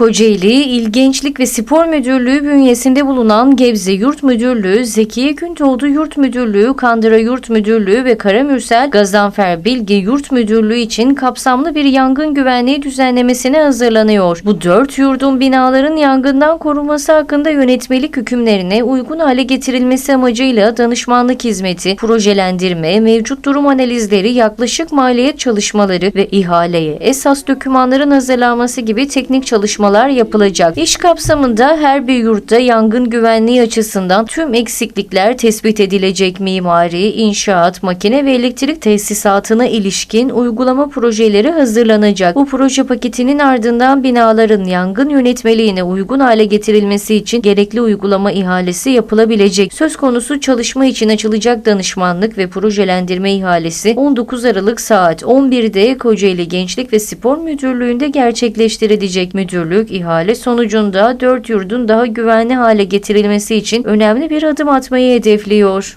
Kocaeli İl Gençlik ve Spor Müdürlüğü bünyesinde bulunan Gebze Yurt Müdürlüğü, Zekiye Gündoğdu Yurt Müdürlüğü, Kandıra Yurt Müdürlüğü ve Karamürsel Gazanfer Bilgi Yurt Müdürlüğü için kapsamlı bir yangın güvenliği düzenlemesine hazırlanıyor. Bu dört yurdun binaların yangından korunması hakkında yönetmelik hükümlerine uygun hale getirilmesi amacıyla danışmanlık hizmeti, projelendirme, mevcut durum analizleri, yaklaşık maliyet çalışmaları ve ihaleye esas dokümanların hazırlanması gibi teknik çalışmalar yapılacak. İş kapsamında her bir yurtta yangın güvenliği açısından tüm eksiklikler tespit edilecek mimari, inşaat, makine ve elektrik tesisatına ilişkin uygulama projeleri hazırlanacak. Bu proje paketinin ardından binaların yangın yönetmeliğine uygun hale getirilmesi için gerekli uygulama ihalesi yapılabilecek. Söz konusu çalışma için açılacak danışmanlık ve projelendirme ihalesi 19 Aralık saat 11'de Kocaeli Gençlik ve Spor Müdürlüğü'nde gerçekleştirilecek. Müdürlük ihale sonucunda 4 yurdun daha güvenli hale getirilmesi için önemli bir adım atmayı hedefliyor.